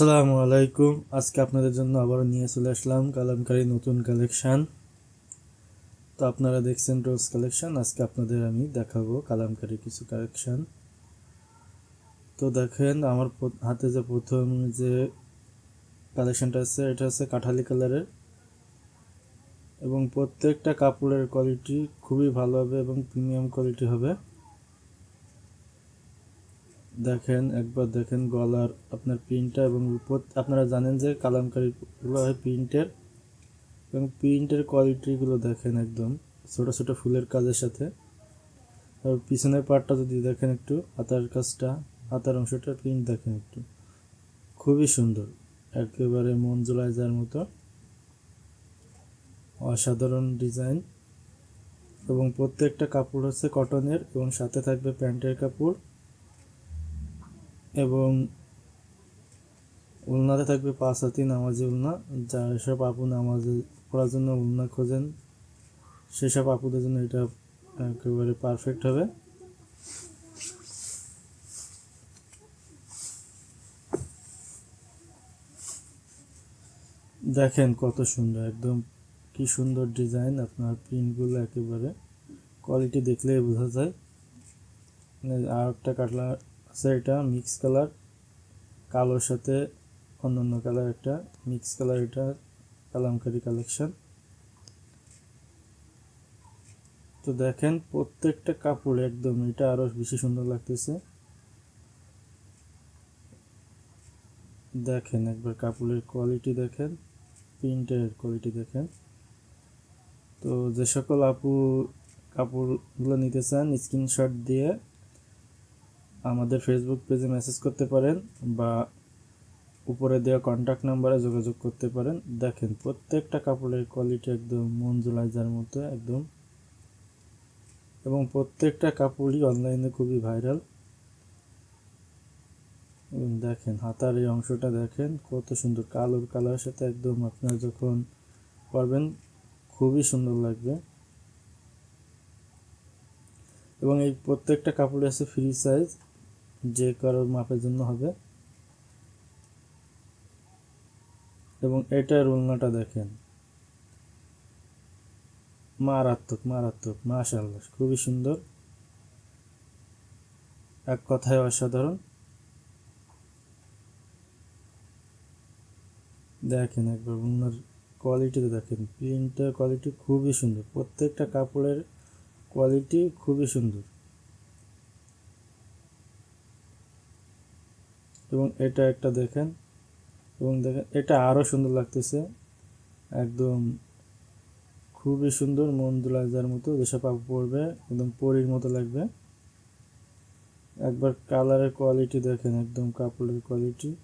আসসালামু আলাইকুম। আজকে আপনাদের জন্য আবারও নিয়ে চলে আসলাম কালামকারী নতুন কালেকশন। তো আপনারা দেখছেন রোজ কালেকশন, আজকে আপনাদের আমি দেখাবো কালামকারী কিছু কালেকশন। তো দেখেন, আমার হাতে যে প্রথম যে কালেকশনটা আছে, এটা হচ্ছে কাঠালি কালারের। এবং প্রত্যেকটা কাপড়ের কোয়ালিটি খুবই ভালো হবে এবং প্রিমিয়াম কোয়ালিটি হবে। দেখেন, একবার দেখেন গলার আপনার প্রিন্টটা এবং প্রত- আপনারা জানেন যে কালামকারিগুলো হয় প্রিন্টের এবং প্রিন্টের কোয়ালিটিগুলো দেখেন একদম ছোটো ছোটো ফুলের কাজের সাথে। আর পিছনের পার্টটা যদি দেখেন একটু, হাতার কাজটা, হাতার অংশটা প্রিন্ট দেখেন একটু। খুবই সুন্দর, একেবারে মন জোলায় যাওয়ার মতো। অসাধারণ ডিজাইন এবং প্রত্যেকটা কাপড় হচ্ছে কটনের এবং সাথে থাকবে প্যান্টের কাপড়। এবং উলনাতে থাকবে পাঁচ হাতি নামাজি উলনা। যা সব আপু নামাজে পড়ার জন্য উলনা খোঁজেন, সেসব আপুদের জন্য এটা একেবারে পারফেক্ট হবে। দেখেন কত সুন্দর, একদম কি সুন্দর ডিজাইন আপনার প্রিন্টগুলো একেবারে। কোয়ালিটি দেখলেই বোঝা যায়। আর একটা কালার আছে এটা মিক্স কালার কালোর সাথে অন্য অন্য কালার একটা মিক্স কালার এটা, কালামকারি কালেকশন তো দেখেন, প্রত্যেকটা কাপড় একদম, এটা আরও বেশি সুন্দর লাগতেছে। দেখেন একবার কাপড়ের কোয়ালিটি দেখেন প্রিন্টের কোয়ালিটি দেখেন। তো যে সকল আপু কাপড়গুলো নিতে চান স্ক্রিনশট দিয়ে আমাদের ফেসবুক পেজে মেসেজ করতে পারেন বা উপরে দেওয়া কন্ট্যাক্ট নাম্বারে যোগাযোগ করতে পারেন। দেখেন, প্রত্যেকটা কাপড়ের কোয়ালিটি একদম মন মতো, একদম। এবং প্রত্যেকটা কাপড়ই অনলাইনে খুবই ভাইরাল দেখেন, হাতার এই অংশটা দেখেন, কত সুন্দর কালোর কালারের সাথে একদম আপনার যখন পরবেন, খুবই সুন্দর লাগবে। এবং এই প্রত্যেকটা কাপড়ে আছে ফ্রি সাইজ যে কারোর মাপের জন্য হবে। এবং এটার উলনাটা দেখেন। মারাত্মক মারাত্মক মাশাল্লাহ খুবই সুন্দর। এক কথায় অসাধারণ। দেখেন একবার উন্নার কোয়ালিটিতে দেখেন। প্রিন্টের কোয়ালিটি খুবই সুন্দর। প্রত্যেকটা কাপড়ের কোয়ালিটি খুবই সুন্দর। এবং এটা একটা দেখেন, এবং দেখেন, এটা আরও সুন্দর লাগতেছে। একদম খুবই সুন্দর, মন দুলাজার মতো, যেসব আপু পরবে, একদম পরির মতো লাগবে। একবার কালারের কোয়ালিটি দেখেন, একদম কাপড়ের কোয়ালিটি।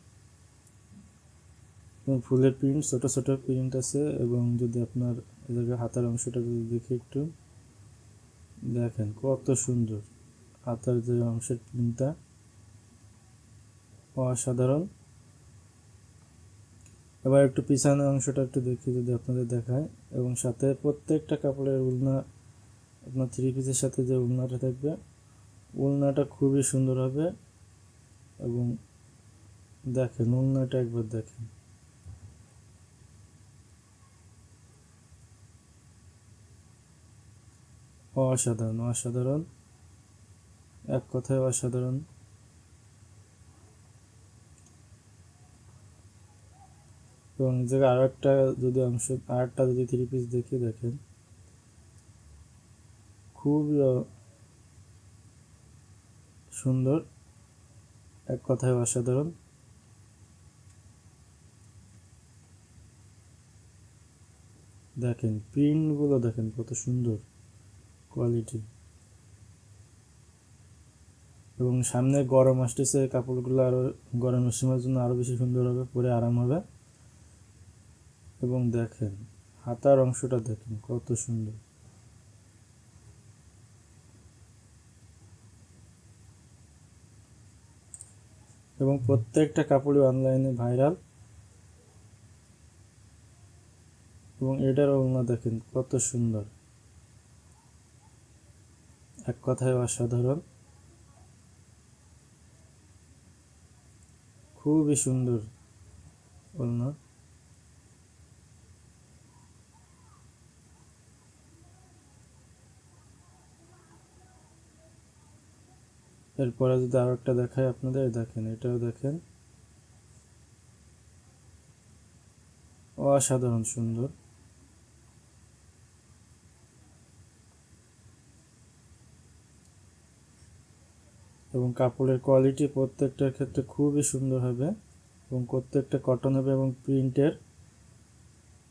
এবং ফুলের প্রিন্ট, ছোটো ছোটো প্রিন্ট আছে, এবং যদি আপনার এদেরকে হাতার অংশটা যদি দেখি একটু, দেখেন কত সুন্দর হাতার যে অংশের প্রিন্টটা। অসাধারণ। এবার একটু পিছনের অংশটা একটু দেখি যদি আপনাদের দেখায়। এবং সাথে প্রত্যেকটা কাপড়ের উলনা, আপনার থ্রি পিসের সাথে যে উলনাটা থাকবে, উলনাটা খুবই সুন্দর হবে। এবং দেখেন, উলনাটা একবার দেখেন। অসাধারণ অসাধারণ। এক কথায় অসাধারণ। এবং জায়গায় আরও একটা যদি অংশ আর একটা যদি থ্রি পিস দেখি দেখেন, খুবই সুন্দর, এক কথায় অসাধারণ। দেখেন প্রিন্টগুলো দেখেন কত সুন্দর কোয়ালিটি এবং সামনে গরম আসতেছে, কাপড়গুলো আরও গরমের সময়ের জন্য আরও বেশি সুন্দর হবে, পরে আরাম হবে। এবং দেখেন, হাতার অংশটা দেখেন কত সুন্দর। এবং প্রত্যেকটা কাপড়ই অনলাইনে ভাইরাল। এবং এটার ওড়না দেখেন কত সুন্দর। এক কথায় অসাধারণ। খুবই সুন্দর ওলনা এরপরে যদি আরও একটা দেখায় আপনাদের, দেখেন, এটাও দেখেন। অসাধারণ সুন্দর। এবং কাপড়ের কোয়ালিটি প্রত্যেকটার ক্ষেত্রে খুবই সুন্দর হবে এবং প্রত্যেকটা কটন হবে এবং প্রিন্টের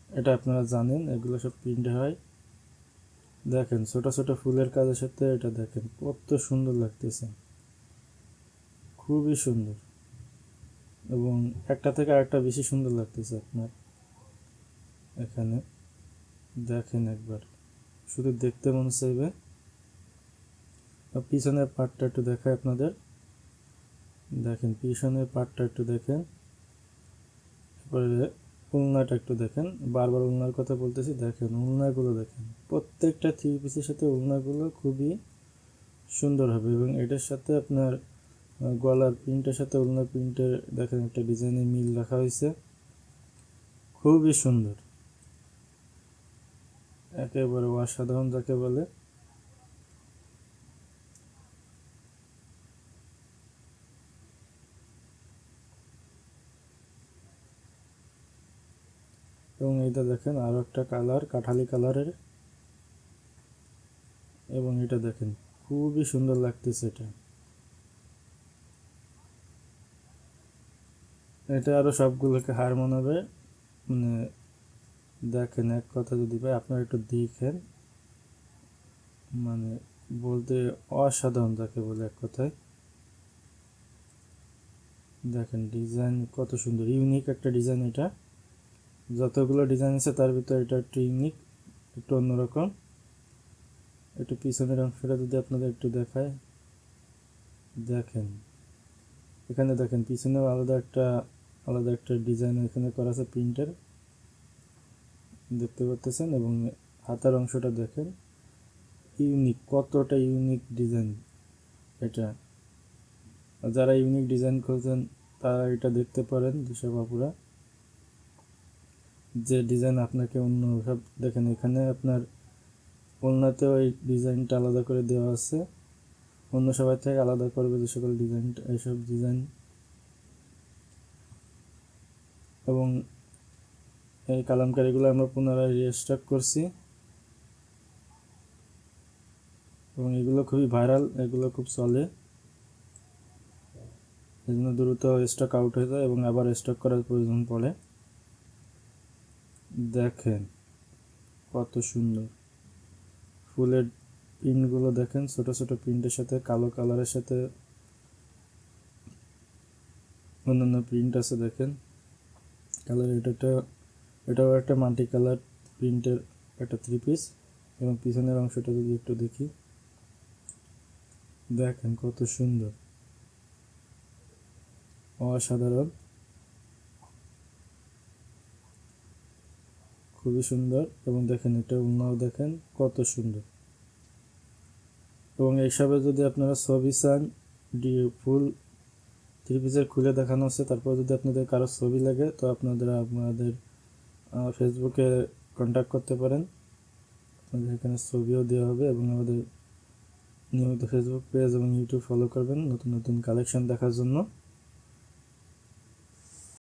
এটা আপনারা জানেন, এগুলো সব প্রিন্ট হয়। দেখেন, ছোট ছোট ফুলের কাজের সাথে এটা দেখেন, কত সুন্দর লাগতেছে। খুবই সুন্দর। এবং একটা থেকে আরেকটা বেশি সুন্দর লাগতেছে আপনার। এখানে দেখেন একবার। শুধু দেখতে মনে চাইবে। পিছনের পার্টটা একটু দেখায় আপনাদের। দেখেন, পিছনের পার্টটা একটু দেখেন। এরপরে উলনাটা একটু দেখেন। বারবার উলনার কথা বলতেছি, দেখেন উলনাগুলো দেখেন। প্রত্যেকটা থ্রি পিসের সাথে উলনাগুলো খুবই সুন্দর হবে এবং এটার সাথে আপনার গলার প্রিন্টের সাথে অন্য প্রিন্টের দেখেন একটা ডিজাইনের মিল রাখা হয়েছে। খুবই সুন্দর। একেবারে অসাধারণ যাকে বলে। এবং এইটা দেখেন আরও একটা কালার কাঠালি কালারের এবং এটা দেখেন, খুবই সুন্দর লাগতেছে এটা। এটা আরও সবগুলোকে হার মানাবে মানে দেখেন, এক কথা যদি ভাই আপনারা একটু দেখেন। মানে বলতে অসাধারণ যাকে বলে এক কথায়। দেখেন, ডিজাইন কত সুন্দর, ইউনিক একটা ডিজাইন এটা। যতগুলো ডিজাইন আছে, তার ভিতরে এটা একটু ইউনিক, একটু অন্যরকম। একটু পিছনের অংশটা যদি আপনাদের একটু দেখায়। দেখেন, এখানে দেখেন, পিছনেও আলাদা একটা আলাদা একটা ডিজাইন এখানে করা আছে প্রিন্টের দেখতে পাচ্ছেন এবং হাতার অংশটা দেখেন। ইউনিক কতটা ইউনিক ডিজাইন এটা। যারা ইউনিক ডিজাইন খুঁজছেন, তারা এটা দেখতে পারেন যেসব আপুরা যে ডিজাইন আপনাকে অন্য সব দেখেন এখানে আপনার ওলনাতেও এই ডিজাইনটা আলাদা করে দেওয়া আছে। অন্য সবাই থেকে আলাদা করবে যে সকল ডিজাইনটা এইসব ডিজাইন এবং এই কালামকারিগুলো আমরা পুনরায় রিস্টক করছি। এবং এগুলো খুবই ভাইরাল এগুলো খুব চলে। জন্য দ্রুত স্টক আউট হয়ে যায় এবং আবার স্টক করার প্রয়োজন পড়ে। দেখেন কত সুন্দর। ফুলের প্রিন্টগুলো দেখেন, ছোট ছোট প্রিন্টের সাথে, কালো কালারের সাথে। অন্যান্য প্রিন্ট আছে দেখেন। কালার, এটা একটা, এটাও একটা মাল্টি কালার প্রিন্টের একটা থ্রি পিস এবং পিছনের অংশটা যদি একটু দেখি। দেখেন কত সুন্দর। অসাধারণ। খুবই সুন্দর এবং দেখেন এটা উন্নাও দেখেন কত সুন্দর। এবং এইসবে যদি আপনারা ছবি চান ডি ফুল থ্রি পিসের খুলে দেখানো হচ্ছে তারপর যদি আপনাদের কারও ছবি লাগে, তো আপনারা আপনাদের ফেসবুকে কন্ট্যাক্ট করতে পারেন। আপনাদের এখানে ছবিও দেওয়া হবে এবং আমাদের নিয়মিত ফেসবুক পেজ এবং ইউটিউব ফলো করবেন, নতুন নতুন কালেকশন দেখার জন্য।